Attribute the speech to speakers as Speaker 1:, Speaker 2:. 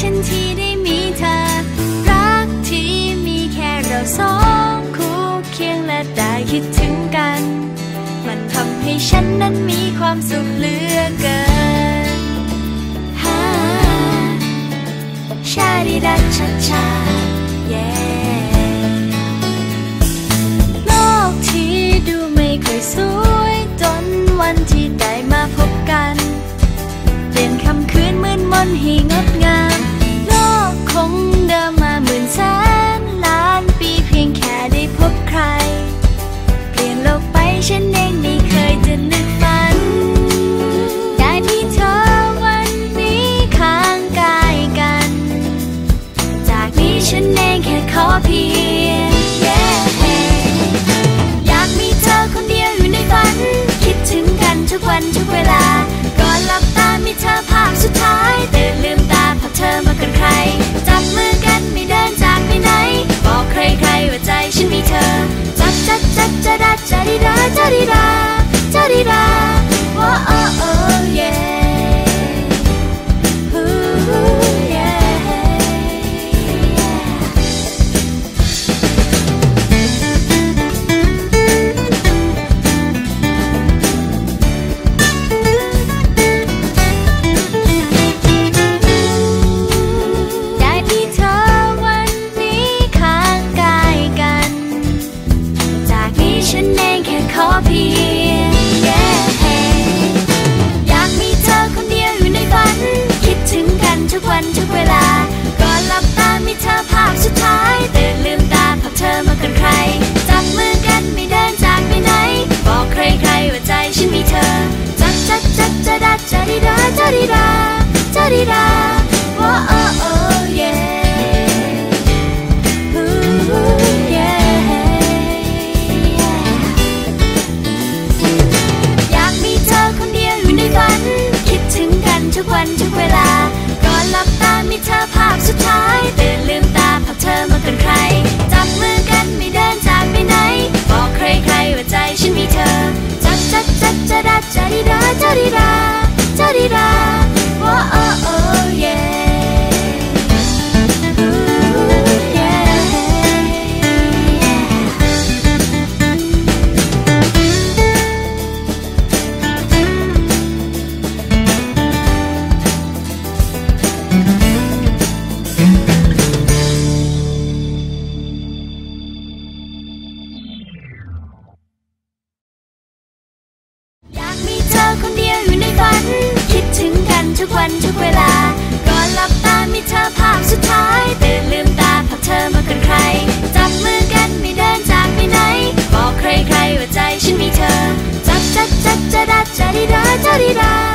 Speaker 1: ฉันที่ได้มีเธอ รักที่มีแค่เราสอคู่เคียงและได้คิดถึงกัน มันทำให้ฉันนั้นมีความสุขเหลือเกินฮาชาดิดัชชาเย่โลกที่ดูไม่เคยสวยจนวันที่ได้มาพบกัน เปลี่ยนคำคืนมืดมนให้งดงาม ฉันมีเธอจัดจัดจัดจัดจัดดาจัดดาจัดดาโอ้โโอ้เย่ากมีเธอคนเดียวอยู่ในฝัน คิดถึงกันทุกวันทุกเวลาก่อนหลับตามีเธอภาพสุดท้ายัน คิดถึงกันทุกวันทุกเวลา ก่อนหลับตามีเธอภาพสุดท้ายตื่นลืมตาพบเธอมากันใคร จับมือกันไม่เดินจากไปไหน บอกใครๆว่าใจฉันมีเธอ จับจับจับจะดัดจะดีดาจะดีดา